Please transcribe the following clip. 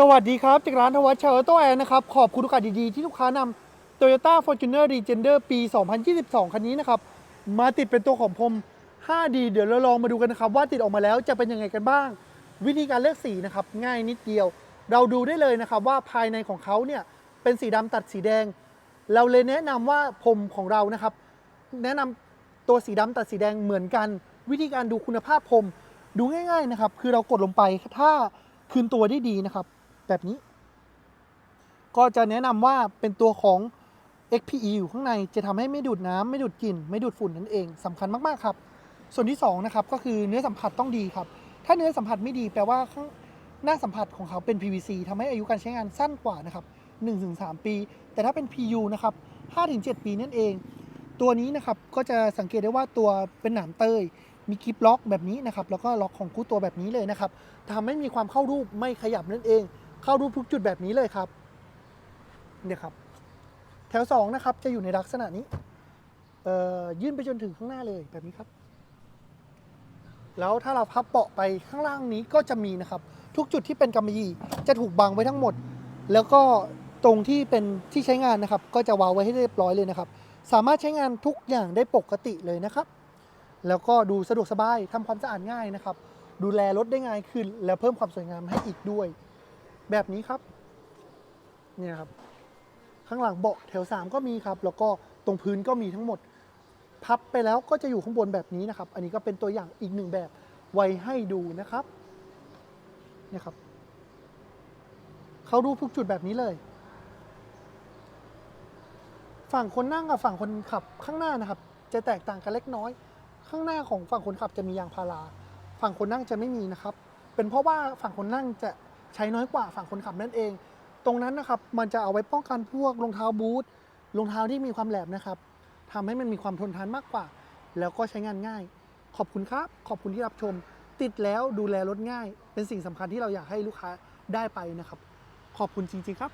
สวัสดีครับ จากร้านทวัชชาออโต้แอร์นะครับ ขอบคุณโอกาสดีๆ ที่ลูกค้านำ Toyota Fortuner Legender ปี 2022 คันนี้นะครับ มาติดเป็นตัวของผม 5D เดี๋ยวเราลองมาดูกันนะครับ ว่าติดออกมาแล้วจะเป็นยังไงกันบ้าง วิธีการเลือกสีนะครับ ง่ายนิดเดียว เราดูได้เลยนะครับว่าภายในของเขาเนี่ย เป็นสีดำตัดสีแดง เราเลยแนะนำว่าพรมของเรานะครับ แนะนำตัวสีดำตัดสีแดงเหมือนกัน วิธีการดูคุณภาพพรมดูง่าย ๆนะครับ คือเรากดลงไปถ้าคืนตัวได้ดีนะครับ แบบนี้ ก็จะแนะนำว่าเป็นตัวของ XPE อยู่ข้างในจะทำให้ไม่ดูดน้ำไม่ดูดกลิ่น ไม่ดูดฝุ่นนั่นเองสำคัญมาก ๆ ครับ ส่วนที่2นะครับก็คือเนื้อสัมผัสต้องดีครับ ถ้าเนื้อสัมผัสไม่ดีแปลว่าข้างหน้าสัมผัสของเขาเป็น PVC ทำให้อายุการใช้งานสั้นกว่านะครับ1-3 ปี แต่ถ้าเป็น PU นะครับ5-7 ปีนั่นเอง ตัวนี้นะครับก็จะสังเกตได้ว่าตัวเป็นหนามเตย มีคลิปล็อกแบบนี้นะครับแล้วก็ล็อกของคู่ตัวแบบนี้เลยนะครับทำให้มีความเข้ารูปไม่ขยับนั่นเอง เข้ารูปทุกจุดแบบนี้เลยครับ เนี่ยครับ แถวสองนะครับ จะอยู่ในลักษณะนี้ เอ่อ ยื่นไปจนถึงข้างหน้าเลยแบบนี้ครับ แล้วถ้าเราพับเบาะไปข้างล่างนี้ก็จะมีนะครับ ทุกจุดที่เป็นกำมะหยี่จะถูกบังไว้ทั้งหมด แล้วก็ตรงที่เป็นที่ใช้งานนะครับ ก็จะวางไว้ให้เรียบร้อยเลยนะครับ สามารถใช้งานทุกอย่างได้ปกติเลยนะครับ แล้วก็ดูสะดวกสบายทำความสะอาดง่ายนะครับ ดูแลรถได้ง่ายขึ้น แล้วเพิ่มความสวยงามให้อีกด้วย แบบนี้ครับ เนี่ยครับ ข้างหลังเบาะแถว 3 ก็มีครับ แล้วก็ตรงพื้นก็มีทั้งหมด พับไปแล้วก็จะอยู่ข้างบนแบบนี้นะครับ อันนี้ก็เป็นตัวอย่างอีกหนึ่งแบบไว้ให้ดูนะครับเนี่ยครับ เขารูปทุกจุดแบบนี้เลย ฝั่งคนนั่งกับฝั่งคนขับข้างหน้านะครับ จะแตกต่างกันเล็กน้อย ข้างหน้าของฝั่งคนขับจะมียางพารา ฝั่งคนนั่งจะไม่มีนะครับ เป็นเพราะว่าฝั่งคนนั่งจะ ช้น้อยกว่าฝั่งคนขับนั่นเอง ตรงนั้นนะครับมันจะเอาไว้ป้องกันพวกรองเท้าบูทรองเท้าที่มีความแหลมนะครับทำให้มันมีความทนทานมากกว่า แล้วก็ใช้งานง่าย ขอบคุณครับ ขอบคุณที่รับชม ติดแล้วดูแลรถง่าย เป็นสิ่งสำคัญที่เราอยากให้ลูกค้าได้ไปนะครับ ขอบคุณจริง ๆ ครับ